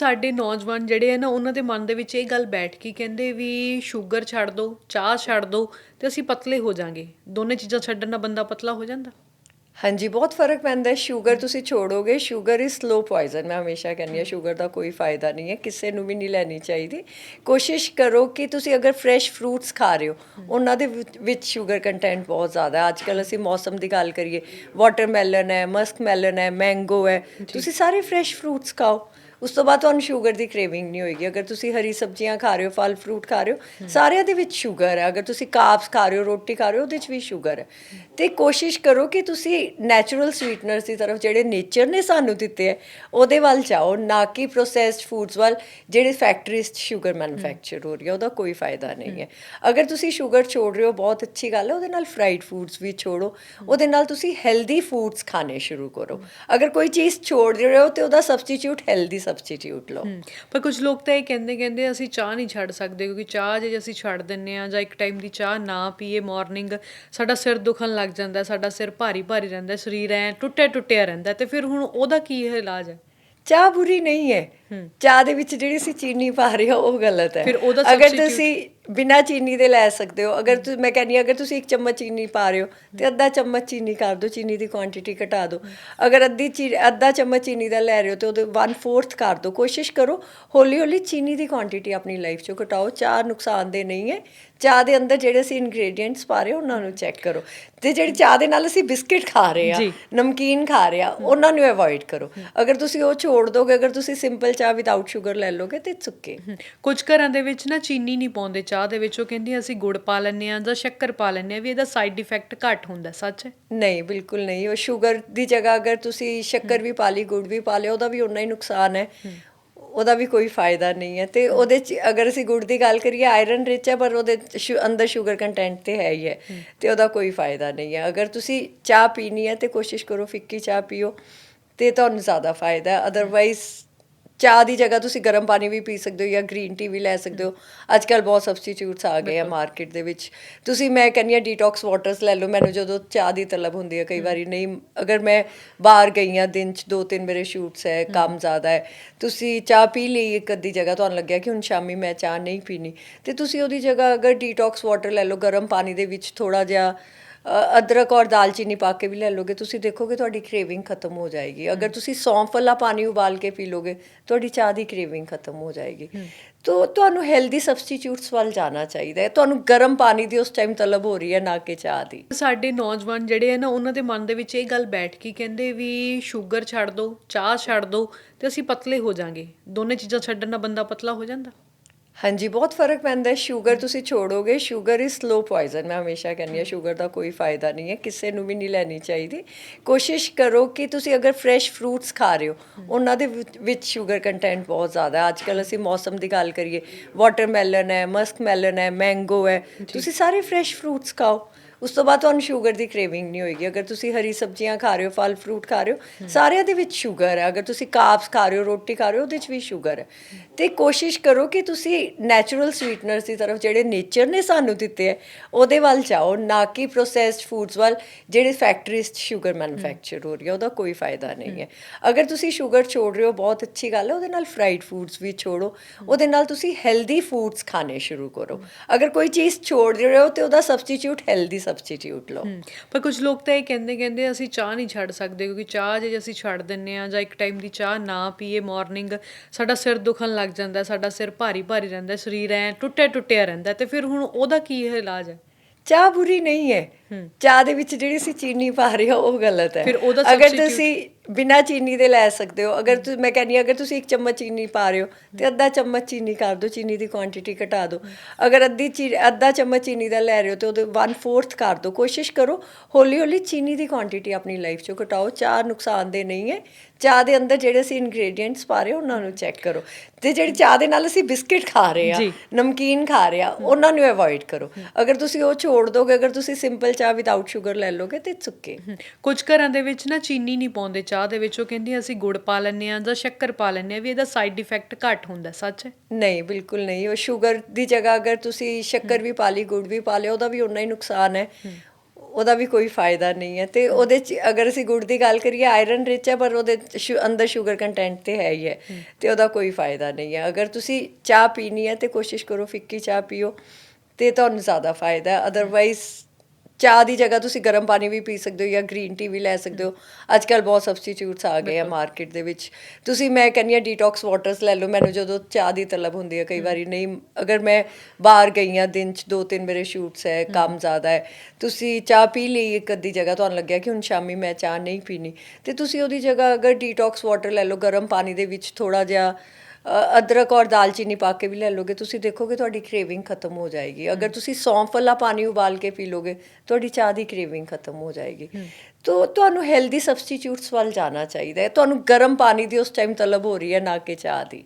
ਸਾਡੇ ਨੌਜਵਾਨ ਜਿਹੜੇ ਆ ਨਾ ਉਹਨਾਂ ਦੇ ਮਨ ਦੇ ਵਿੱਚ ਇਹ ਗੱਲ ਬੈਠ ਗਈ ਕਹਿੰਦੇ ਵੀ ਸ਼ੂਗਰ ਛੱਡ ਦਿਓ ਚਾਹ ਛੱਡ ਦਿਓ ਤੇ ਅਸੀਂ ਪਤਲੇ ਹੋ ਜਾਾਂਗੇ। ਦੋਨੇ ਚੀਜ਼ਾਂ ਛੱਡਣ ਨਾਲ ਬੰਦਾ ਪਤਲਾ ਹੋ ਜਾਂਦਾ। ਹਾਂਜੀ ਬਹੁਤ ਫ਼ਰਕ ਪੈਂਦਾ ਹੈ। ਸ਼ੂਗਰ ਤੁਸੀਂ ਛੋੜੋਗੇ ਸ਼ੂਗਰ ਇਜ਼ ਸਲੋ ਪੋਇਜ਼ਨ ਮੈਂ ਹਮੇਸ਼ਾ ਕਹਿੰਦੀ ਹਾਂ ਸ਼ੂਗਰ ਦਾ ਕੋਈ ਫਾਇਦਾ ਨਹੀਂ ਹੈ ਕਿਸੇ ਨੂੰ ਵੀ ਨਹੀਂ ਲੈਣੀ ਚਾਹੀਦੀ। ਕੋਸ਼ਿਸ਼ ਕਰੋ ਕਿ ਤੁਸੀਂ ਅਗਰ ਫਰੈਸ਼ ਫਰੂਟਸ ਖਾ ਰਹੇ ਹੋ ਉਹਨਾਂ ਦੇ ਵਿੱਚ- ਵਿੱਚ ਸ਼ੂਗਰ ਕੰਟੈਂਟ ਬਹੁਤ ਜ਼ਿਆਦਾ ਹੈ। ਅੱਜ ਕੱਲ ਅਸੀਂ ਮੌਸਮ ਦੀ ਗੱਲ ਕਰੀਏ ਵਾਟਰਮੈਲਨ ਹੈ ਮਸਕ ਮੈਲਨ ਹੈ ਮੈਂਗੋ ਹੈ। ਤੁਸੀਂ ਸਾਰੇ ਫਰੈਸ਼ ਫਰੂਟਸ ਖਾਓ। ਉਸ ਤੋਂ ਬਾਅਦ ਤੁਹਾਨੂੰ ਸ਼ੂਗਰ ਦੀ ਕ੍ਰੇਵਿੰਗ ਨਹੀਂ ਹੋਏਗੀ। ਅਗਰ ਤੁਸੀਂ ਹਰੀ ਸਬਜ਼ੀਆਂ ਖਾ ਰਹੇ ਹੋ, ਫਲ ਫਰੂਟ ਖਾ ਰਹੇ ਹੋ, ਸਾਰਿਆਂ ਦੇ ਵਿੱਚ ਸ਼ੂਗਰ ਹੈ। ਅਗਰ ਤੁਸੀਂ ਕਾਰਬਸ ਖਾ ਰਹੇ ਹੋ, ਰੋਟੀ ਖਾ ਰਹੇ ਹੋ, ਉਹਦੇ ਵਿੱਚ ਵੀ ਸ਼ੂਗਰ ਹੈ। ਤੇ ਕੋਸ਼ਿਸ਼ ਕਰੋ ਕਿ ਤੁਸੀਂ ਨੈਚੁਰਲ ਸਵੀਟਨਰਸ ਦੀ ਤਰਫ ਜਿਹੜੇ ਨੇਚਰ ਨੇ ਸਾਨੂੰ ਦਿੱਤੇ ਹੈ, ਉਹਦੇ ਵੱਲ ਜਾਓ। ਨਾ ਕਿ ਪ੍ਰੋਸੈਸਡ ਫੂਡਸ ਵੱਲ, ਜਿਹੜੇ ਫੈਕਟਰੀਜ਼ 'ਚ ਸ਼ੂਗਰ ਮੈਨੂਫੈਕਚਰ ਹੋ ਰਹੀ ਹੈ, ਉਹਦਾ ਕੋਈ ਫਾਇਦਾ ਨਹੀਂ ਹੈ। ਅਗਰ ਤੁਸੀਂ ਸ਼ੂਗਰ ਛੋੜ ਰਹੇ ਹੋ, ਬਹੁਤ ਅੱਛੀ ਗੱਲ ਹੈ, ਉਹਦੇ ਨਾਲ ਫਰਾਈਡ ਫੂਡਸ ਵੀ ਛੋੜੋ। ਉਹਦੇ ਨਾਲ ਤੁਸੀਂ ਹੈਲਦੀ ਫੂਡਸ ਖਾਣੇ ਸ਼ੁਰੂ ਕਰੋ। ਅਗਰ ਕੋਈ ਚੀਜ਼ ਛੋੜ ਰਹੇ ਹੋ, ਤੇ ਉਹਦਾ ਸਬਸਟੀਟਿਊਟ ਹੈਲਦੀ ਸਬਸਟੀਟਿਊਟ ਲਓ। ਪਰ ਕੁਝ ਲੋਕ ਤਾਂ ਇਹ ਕਹਿੰਦੇ ਕਹਿੰਦੇ ਅਸੀਂ ਚਾਹ ਨਹੀਂ ਛੱਡ ਸਕਦੇ ਕਿਉਂਕਿ ਚਾਹ ਜੇ ਅਸੀਂ ਛੱਡ ਦਿੰਨੇ ਆ ਜਾਂ ਇੱਕ ਟਾਈਮ ਦੀ ਚਾਹ ਨਾ ਪੀਏ ਮਾਰਨਿੰਗ ਸਾਡਾ ਸਿਰ ਦੁਖਣ ਲੱਗ ਜਾਂਦਾ ਸਾਡਾ ਸਿਰ ਭਾਰੀ ਭਾਰੀ ਰਹਿੰਦਾ ਸਰੀਰ ਐ ਟੁੱਟਿਆ ਟੁੱਟਿਆ ਰਹਿੰਦਾ ਤੇ ਫਿਰ ਹੁਣ ਉਹਦਾ ਕੀ ਇਲਾਜ ਹੈ? ਚਾਹ ਬੁਰੀ ਨਹੀਂ ਹੈ। ਚਾਹ ਦੇ ਵਿੱਚ ਜਿਹੜੀ ਅਸੀਂ ਚੀਨੀ ਪਾ ਰਹੇ ਹਾਂ ਉਹ ਗਲਤ ਹੈ। ਫਿਰ ਉਹਦਾ ਅਗਰ ਤੁਸੀਂ ਬਿਨਾ ਚੀਨੀ ਦੇ ਲੈ ਸਕਦੇ ਹੋ ਅਗਰ ਤੁਸੀਂ ਮੈਂ ਕਹਿੰਦੀ ਹਾਂ, ਅਗਰ ਤੁਸੀਂ ਇੱਕ ਚਮਚ ਚੀਨੀ ਪਾ ਰਹੇ ਹੋ ਤੇ ਅੱਧਾ ਚਮਚ ਚੀਨੀ ਕਰ ਦਿਓ ਚੀਨੀ ਦੀ ਕੁਆਂਟੀਟੀ ਘਟਾ ਦਿਓ। ਅਗਰ ਅੱਧੀ ਚੀ ਅੱਧਾ ਚਮਚ ਚੀਨੀ ਦਾ ਲੈ ਰਹੇ ਹੋ ਤੇ ਉਹਦੇ 1/4 ਕਰ ਦਿਓ। ਕੋਸ਼ਿਸ਼ ਕਰੋ ਹੌਲੀ ਹੌਲੀ ਚੀਨੀ ਦੀ ਕੁਆਂਟੀਟੀ ਆਪਣੀ ਲਾਈਫ 'ਚੋਂ ਘਟਾਓ। ਚਾਹ ਨੁਕਸਾਨਦੇ ਨਹੀਂ ਹੈ। ਚਾਹ ਦੇ ਅੰਦਰ ਜਿਹੜੇ ਅਸੀਂ ਇਨਗਰੀਡੀਐਂਟਸ ਪਾ ਰਹੇ ਹਾਂ ਉਹਨਾਂ ਨੂੰ ਚੈੱਕ ਕਰੋ। ਤੇ ਜਿਹੜੀ ਚਾਹ ਦੇ ਨਾਲ ਅਸੀਂ ਬਿਸਕਿਟ ਖਾ ਰਹੇ। ਹਾਂ ਨਮਕੀਨ ਖਾ ਰਹੇ ਆ ਉਹਨਾਂ ਨੂੰ ਅਵੋਇਡ ਕਰੋ। ਅਗਰ ਤੁਸੀਂ ਉਹ ਛੋੜ ਦੋਗੇ ਅਗਰ ਤੁਸੀਂ ਸਿੰਪਲ ਚਾਹ ਵਿਦਆਊਟ ਸ਼ੂਗਰ ਲੈ ਲੋਗੇ ਤੇ ਇਟਸ ਓਕੇ ਹਮ, ਕੁਝ ਘਰਾਂ ਦੇ ਵਿੱਚ ਨਾ ਚੀਨੀ ਨਹੀਂ ਪਾਉਂਦੇ ਚਾਹ ਦੇ ਵਿੱਚ ਉਹ ਕਹਿੰਦੀ ਅਸੀਂ ਗੁੜ ਪਾ ਲੈਂਦੇ ਆ ਜਾਂ ਸ਼ੱਕਰ ਪਾ ਲੈਂਦੇ ਆ ਵੀ ਇਹਦਾ ਸਾਈਡ ਇਫੈਕਟ ਘੱਟ ਹੁੰਦਾ ਸੱਚ? ਹੈ ਨਹੀਂ ਬਿਲਕੁਲ ਨਹੀਂ ਉਹ ਸ਼ੂਗਰ ਦੀ ਜਗ੍ਹਾ ਅਗਰ ਤੁਸੀਂ ਸ਼ੱਕਰ ਵੀ ਪਾ ਲਈ ਗੁੜ ਵੀ ਪਾ ਲਿਆ ਉਹਦਾ ਵੀ ਉਨਾ ਹੀ ਨੁਕਸਾਨ ਹੈ। ਉਹਦਾ ਵੀ ਕੋਈ ਫਾਇਦਾ ਨਹੀਂ ਹੈ ਤੇ ਉਹਦੇ ਚ ਅਗਰ ਅਸੀਂ ਗੁੜ ਦੀ ਗੱਲ ਕਰੀਏ ਆਇਰਨ ਰਿਚ ਹੈ ਪਰ ਉਹਦੇ ਸ਼ੂ- ਅੰਦਰ ਸ਼ੂਗਰ ਕੰਟੈਂਟ ਤੇ ਹੈ ਹੀ ਹੈ ਤੇ ਉਹਦਾ ਕੋਈ ਫਾਇਦਾ ਨਹੀਂ ਹੈ। ਅਗਰ ਤੁਸੀਂ ਚਾਹ ਪੀਣੀ ਹੈ ਤੇ ਕੋਸ਼ਿਸ਼ ਕਰੋ ਫਿੱਕੀ ਚਾਹ ਪੀਓ ਤੇ ਤੁਹਾਨੂੰ ਜ਼ਿਆਦਾ ਫਾਇਦਾ ਹੈ ਅਦਰਵਾਈਜ਼ ਚਾਹ ਦੀ ਜਗ੍ਹਾ ਤੁਸੀਂ ਗਰਮ ਪਾਣੀ ਵੀ ਪੀ ਸਕਦੇ ਹੋ ਜਾਂ ਗ੍ਰੀਨ ਟੀ ਵੀ ਲੈ ਸਕਦੇ ਹੋ। ਅੱਜ ਕੱਲ ਬਹੁਤ ਸਬਸਟੀਟਿਊਟਸ ਆ ਗਏ ਆ ਮਾਰਕੀਟ ਦੇ ਵਿੱਚ। ਤੁਸੀਂ ਮੈਂ ਕਹਿੰਦੀ ਹਾਂ ਡੀਟੌਕਸ ਵਾਟਰਸ ਲੈ ਲਓ। ਮੈਨੂੰ ਜਦੋਂ ਚਾਹ ਦੀ ਤਲਬ ਹੁੰਦੀ ਹੈ ਕਈ ਵਾਰੀ ਨਹੀਂ ਅਗਰ ਮੈਂ ਬਾਹਰ ਗਈ ਹਾਂ ਦਿਨ ਚ ਦੋ ਤਿੰਨ ਮੇਰੇ ਸ਼ੂਟਸ ਹੈ ਕੰਮ ਜ਼ਿਆਦਾ ਹੈ। ਤੁਸੀਂ ਚਾਹ ਪੀ ਲਈ ਇੱਕ ਅੱਧੀ ਜਗ੍ਹਾ ਤੁਹਾਨੂੰ ਲੱਗਿਆ ਕਿ ਹੁਣ ਸ਼ਾਮੀ ਮੈਂ ਚਾਹ ਨਹੀਂ ਪੀਣੀ। ਤੇ ਤੁਸੀਂ ਉਹਦੀ ਜਗ੍ਹਾ ਅਗਰ ਡੀਟੌਕਸ ਵਾਟਰ ਲੈ ਲਓ ਗਰਮ ਪਾਣੀ ਦੇ ਵਿੱਚ ਥੋੜਾ ਜਿਹਾ ਅਦਰਕ ਔਰ ਦਾਲਚੀਨੀ ਪਾ ਕੇ ਵੀ ਲੈ ਲੋਗੇ ਤੁਸੀਂ ਦੇਖੋਗੇ ਤੁਹਾਡੀ ਕ੍ਰੇਵਿੰਗ ਖਤਮ ਹੋ ਜਾਏਗੀ। ਅਗਰ ਤੁਸੀਂ ਸੌਂਫ ਵਾਲਾ ਪਾਣੀ ਉਬਾਲ ਕੇ ਪੀ ਲੋਗੇ ਤੁਹਾਡੀ ਚਾਹ ਦੀ ਕ੍ਰੇਵਿੰਗ ਖਤਮ ਹੋ ਜਾਏਗੀ। ਤੋ ਤੁਹਾਨੂੰ ਹੈਲਦੀ ਸਬਸਟੀਟਿਊਟਸ ਵੱਲ ਜਾਣਾ ਚਾਹੀਦਾ ਹੈ। ਤੁਹਾਨੂੰ ਗਰਮ ਪਾਣੀ ਦੀ ਉਸ ਟਾਈਮ ਤਲਬ ਹੋ ਰਹੀ ਹੈ ਨਾ ਕਿ ਚਾਹ ਦੀ। ਸਾਡੇ ਨੌਜਵਾਨ ਜਿਹੜੇ ਆ ਨਾ ਉਹਨਾਂ ਦੇ ਮਨ ਦੇ ਵਿੱਚ ਇਹ ਗੱਲ ਬੈਠ ਗਈ ਕਹਿੰਦੇ ਵੀ ਸ਼ੂਗਰ ਛੱਡ ਦਿਓ ਚਾਹ ਛੱਡ ਦਿਓ ਤੇ ਅਸੀਂ ਪਤਲੇ ਹੋ ਜਾਾਂਗੇ। ਦੋਨੇ ਚੀਜ਼ਾਂ ਛੱਡਣ ਨਾਲ ਬੰਦਾ ਪਤਲਾ ਹੋ ਜਾਂਦਾ। ਹਾਂਜੀ ਬਹੁਤ ਫ਼ਰਕ ਪੈਂਦਾ ਹੈ। ਸ਼ੂਗਰ ਤੁਸੀਂ ਛੋੜੋਗੇ ਸ਼ੂਗਰ ਇਜ਼ ਸਲੋ ਪੋਇਜ਼ਨ ਮੈਂ ਹਮੇਸ਼ਾ ਕਹਿੰਦੀ ਹਾਂ ਸ਼ੂਗਰ ਦਾ ਕੋਈ ਫਾਇਦਾ ਨਹੀਂ ਹੈ ਕਿਸੇ ਨੂੰ ਵੀ ਨਹੀਂ ਲੈਣੀ ਚਾਹੀਦੀ। ਕੋਸ਼ਿਸ਼ ਕਰੋ ਕਿ ਤੁਸੀਂ ਅਗਰ ਫਰੈਸ਼ ਫਰੂਟਸ ਖਾ ਰਹੇ ਹੋ ਉਹਨਾਂ ਦੇ ਵਿੱਚ- ਸ਼ੂਗਰ ਕੰਟੈਂਟ ਬਹੁਤ ਜ਼ਿਆਦਾ ਹੈ। ਅੱਜ ਕੱਲ ਅਸੀਂ ਮੌਸਮ ਦੀ ਗੱਲ ਕਰੀਏ ਵਾਟਰਮੈਲਨ ਹੈ ਮਸਕ ਮੈਲਨ ਹੈ ਮੈਂਗੋ ਹੈ। ਤੁਸੀਂ ਸਾਰੇ ਫਰੈਸ਼ ਫਰੂਟਸ ਖਾਓ। ਉਸ ਤੋਂ ਬਾਅਦ ਤੁਹਾਨੂੰ ਸ਼ੂਗਰ ਦੀ ਕ੍ਰੇਵਿੰਗ ਨਹੀਂ ਹੋਏਗੀ। ਅਗਰ ਤੁਸੀਂ ਹਰੀ ਸਬਜ਼ੀਆਂ ਖਾ ਰਹੇ ਹੋ, ਫਲ ਫਰੂਟ ਖਾ ਰਹੇ ਹੋ, ਸਾਰਿਆਂ ਦੇ ਵਿੱਚ ਸ਼ੂਗਰ ਹੈ। ਅਗਰ ਤੁਸੀਂ ਕਾਰਬਸ ਖਾ ਰਹੇ ਹੋ, ਰੋਟੀ ਖਾ ਰਹੇ ਹੋ, ਉਹਦੇ ਵਿੱਚ ਵੀ ਸ਼ੂਗਰ ਹੈ। ਤੇ ਕੋਸ਼ਿਸ਼ ਕਰੋ ਕਿ ਤੁਸੀਂ ਨੈਚੁਰਲ ਸਵੀਟਨਰਸ ਦੀ ਤਰਫ ਜਿਹੜੇ ਨੇਚਰ ਨੇ ਸਾਨੂੰ ਦਿੱਤੇ ਹੈ, ਉਹਦੇ ਵੱਲ ਜਾਓ। ਨਾ ਕਿ ਪ੍ਰੋਸੈਸਡ ਫੂਡਸ ਵੱਲ, ਜਿਹੜੇ ਫੈਕਟਰੀਜ਼ 'ਚ ਸ਼ੂਗਰ ਮੈਨੂਫੈਕਚਰ ਹੋ ਰਹੀ ਹੈ, ਉਹਦਾ ਕੋਈ ਫਾਇਦਾ ਨਹੀਂ ਹੈ। ਅਗਰ ਤੁਸੀਂ ਸ਼ੂਗਰ ਛੋੜ ਰਹੇ ਹੋ, ਬਹੁਤ ਅੱਛੀ ਗੱਲ ਹੈ, ਉਹਦੇ ਨਾਲ ਫਰਾਈਡ ਫੂਡਸ ਵੀ ਛੋੜੋ। ਉਹਦੇ ਨਾਲ ਤੁਸੀਂ ਹੈਲਦੀ ਫੂਡਸ ਖਾਣੇ ਸ਼ੁਰੂ ਕਰੋ। ਅਗਰ ਕੋਈ ਚੀਜ਼ ਛੋੜ ਰਹੇ ਹੋ, ਤੇ ਉਹਦਾ ਸਬਸਟੀਟਿਊਟ ਹੈਲਦੀ ਸਬਸਟੀਟਿਊਟ ਲਓ। ਪਰ ਕੁਝ ਲੋਕ ਤਾਂ ਇਹ ਕਹਿੰਦੇ ਕਹਿੰਦੇ ਅਸੀਂ ਚਾਹ ਨਹੀਂ ਛੱਡ ਸਕਦੇ ਕਿਉਂਕਿ ਚਾਹ ਜੇ ਅਸੀਂ ਛੱਡ ਦਿੰਨੇ ਆ ਜਾਂ ਇੱਕ ਟਾਈਮ ਦੀ ਚਾਹ ਨਾ ਪੀਏ ਮਾਰਨਿੰਗ ਸਾਡਾ ਸਿਰ ਦੁਖਣ ਲੱਗ ਜਾਂਦਾ ਸਾਡਾ ਸਿਰ ਭਾਰੀ ਭਾਰੀ ਰਹਿੰਦਾ ਸਰੀਰ ਐ ਟੁੱਟਿਆ ਟੁੱਟਿਆ ਰਹਿੰਦਾ ਤੇ ਫਿਰ ਹੁਣ ਉਹਦਾ ਕੀ ਇਲਾਜ? ਹੈ ਚਾਹ ਬੁਰੀ ਨਹੀਂ ਹੈ। ਚਾਹ ਦੇ ਵਿੱਚ ਜਿਹੜੀ ਅਸੀਂ ਚੀਨੀ ਪਾ ਰਹੇ ਹਾਂ ਉਹ ਗਲਤ ਹੈ। ਫਿਰ ਉਹਦਾ ਅਗਰ ਤੁਸੀਂ ਬਿਨਾ ਚੀਨੀ ਦੇ ਲੈ ਸਕਦੇ ਹੋ ਅਗਰ ਤੁਸੀਂ ਮੈਂ ਕਹਿੰਦੀ ਹਾਂ, ਅਗਰ ਤੁਸੀਂ ਇੱਕ ਚਮਚ ਚੀਨੀ ਪਾ ਰਹੇ ਹੋ ਤੇ ਅੱਧਾ ਚਮਚ ਚੀਨੀ ਕਰ ਦਿਓ ਚੀਨੀ ਦੀ ਕੁਆਂਟੀਟੀ ਘਟਾ ਦਿਓ। ਅਗਰ ਅੱਧੀ ਚੀ ਅੱਧਾ ਚਮਚ ਚੀਨੀ ਦਾ ਲੈ ਰਹੇ ਹੋ ਤੇ ਉਹਦੇ 1/4 ਕਰ ਦਿਓ। ਕੋਸ਼ਿਸ਼ ਕਰੋ ਹੌਲੀ ਹੌਲੀ ਚੀਨੀ ਦੀ ਕੁਆਂਟੀਟੀ ਆਪਣੀ ਲਾਈਫ 'ਚੋਂ ਘਟਾਓ। ਚਾਹ ਨੁਕਸਾਨਦੇ ਨਹੀਂ ਹੈ। ਚਾਹ ਦੇ ਅੰਦਰ ਜਿਹੜੇ ਅਸੀਂ ਇਨਗਰੀਡੀਐਂਟਸ ਪਾ ਰਹੇ ਹਾਂ ਉਹਨਾਂ ਨੂੰ ਚੈੱਕ ਕਰੋ। ਤੇ ਜਿਹੜੀ ਚਾਹ ਦੇ ਨਾਲ ਅਸੀਂ ਬਿਸਕਿਟ ਖਾ ਰਹੇ। ਹਾਂ ਨਮਕੀਨ ਖਾ ਰਹੇ ਆ ਉਹਨਾਂ ਨੂੰ ਅਵੋਇਡ ਕਰੋ। ਅਗਰ ਤੁਸੀਂ ਉਹ ਛੋੜ ਦੋਗੇ ਅਗਰ ਤੁਸੀਂ ਸਿੰਪਲ ਚਾਹ ਵਿਦਆਊਟ ਸ਼ੂਗਰ ਲੈ ਲੋਗੇ ਤੇ ਇਟਸ ਓਕੇ ਹਮ, ਕੁਝ ਘਰਾਂ ਦੇ ਵਿੱਚ ਨਾ ਚੀਨੀ ਨਹੀਂ ਪਾਉਂਦੇ ਚਾਹ ਦੇ ਵਿੱਚ ਉਹ ਕਹਿੰਦੀ ਅਸੀਂ ਗੁੜ ਪਾ ਲੈਂਦੇ ਆ ਜਾਂ ਸ਼ੱਕਰ ਪਾ ਲੈਂਦੇ ਆ ਵੀ ਇਹਦਾ ਸਾਈਡ ਇਫੈਕਟ ਘੱਟ ਹੁੰਦਾ ਸੱਚ? ਹੈ ਨਹੀਂ ਬਿਲਕੁਲ ਨਹੀਂ ਉਹ ਸ਼ੂਗਰ ਦੀ ਜਗ੍ਹਾ ਅਗਰ ਤੁਸੀਂ ਸ਼ੱਕਰ ਵੀ ਪਾ ਲਈ ਗੁੜ ਵੀ ਪਾ ਲਿਆ ਉਹਦਾ ਵੀ ਉਨਾ ਹੀ ਨੁਕਸਾਨ ਹੈ। ਉਹਦਾ ਵੀ ਕੋਈ ਫਾਇਦਾ ਨਹੀਂ ਹੈ ਤੇ ਉਹਦੇ ਚ ਅਗਰ ਅਸੀਂ ਗੁੜ ਦੀ ਗੱਲ ਕਰੀਏ ਆਇਰਨ ਰਿਚ ਹੈ ਪਰ ਉਹਦੇ ਸ਼ੂ- ਅੰਦਰ ਸ਼ੂਗਰ ਕੰਟੈਂਟ ਤੇ ਹੈ ਹੀ ਹੈ ਤੇ ਉਹਦਾ ਕੋਈ ਫਾਇਦਾ ਨਹੀਂ ਹੈ। ਅਗਰ ਤੁਸੀਂ ਚਾਹ ਪੀਣੀ ਹੈ ਤੇ ਕੋਸ਼ਿਸ਼ ਕਰੋ ਫਿੱਕੀ ਚਾਹ ਪੀਓ ਤੇ ਤੁਹਾਨੂੰ ਜ਼ਿਆਦਾ ਫਾਇਦਾ ਹੈ ਅਦਰਵਾਈਜ਼ ਚਾਹ ਦੀ ਜਗ੍ਹਾ ਤੁਸੀਂ ਗਰਮ ਪਾਣੀ ਵੀ ਪੀ ਸਕਦੇ ਹੋ ਜਾਂ ਗ੍ਰੀਨ ਟੀ ਵੀ ਲੈ ਸਕਦੇ ਹੋ। ਅੱਜ ਕੱਲ ਬਹੁਤ ਸਬਸਟੀਟਿਊਟਸ ਆ ਗਏ ਆ ਮਾਰਕੀਟ ਦੇ ਵਿੱਚ। ਤੁਸੀਂ ਮੈਂ ਕਹਿੰਦੀ ਆ ਡੀਟੌਕਸ ਵਾਟਰਸ ਲੈ ਲਓ। ਮੈਨੂੰ ਜਦੋਂ ਚਾਹ ਦੀ ਤਲਬ ਹੁੰਦੀ ਹੈ ਕਈ ਵਾਰੀ ਨਹੀਂ ਅਗਰ ਮੈਂ ਬਾਹਰ ਗਈ ਆ ਦਿਨ ਚ ਦੋ ਤਿੰਨ ਮੇਰੇ ਸ਼ੂਟਸ ਹੈ ਕੰਮ ਜ਼ਿਆਦਾ ਹੈ। ਤੁਸੀਂ ਚਾਹ ਪੀ ਲਈ ਇੱਕ ਅੱਧੀ ਜਗ੍ਹਾ ਤੁਹਾਨੂੰ ਲੱਗਿਆ ਕਿ ਹੁਣ ਸ਼ਾਮੀ ਮੈਂ ਚਾਹ ਨਹੀਂ ਪੀਣੀ। ਤੇ ਤੁਸੀਂ ਉਹਦੀ ਜਗ੍ਹਾ ਅਗਰ ਡੀਟੌਕਸ ਵਾਟਰ ਲੈ ਲਓ ਗਰਮ ਪਾਣੀ ਦੇ ਵਿੱਚ ਥੋੜਾ ਜਿਹਾ ਅਦਰਕ ਔਰ ਦਾਲਚੀਨੀ ਪਾ ਕੇ ਵੀ ਲੈ ਲੋਗੇ ਤੁਸੀਂ ਦੇਖੋਗੇ ਤੁਹਾਡੀ ਕ੍ਰੇਵਿੰਗ ਖਤਮ ਹੋ ਜਾਏਗੀ। ਅਗਰ ਤੁਸੀਂ ਸੌਂਫ ਵਾਲਾ ਪਾਣੀ ਉਬਾਲ ਕੇ ਪੀ ਲੋਗੇ ਤੁਹਾਡੀ ਚਾਹ ਦੀ ਕ੍ਰੇਵਿੰਗ ਖਤਮ ਹੋ ਜਾਏਗੀ। ਤੋ ਤੁਹਾਨੂੰ ਹੈਲਦੀ ਸਬਸਟੀਟਿਊਟਸ ਵੱਲ ਜਾਣਾ ਚਾਹੀਦਾ ਹੈ। ਤੁਹਾਨੂੰ ਗਰਮ ਪਾਣੀ ਦੀ ਉਸ ਟਾਈਮ ਤਲਬ ਹੋ ਰਹੀ ਹੈ ਨਾ ਕਿ ਚਾਹ ਦੀ।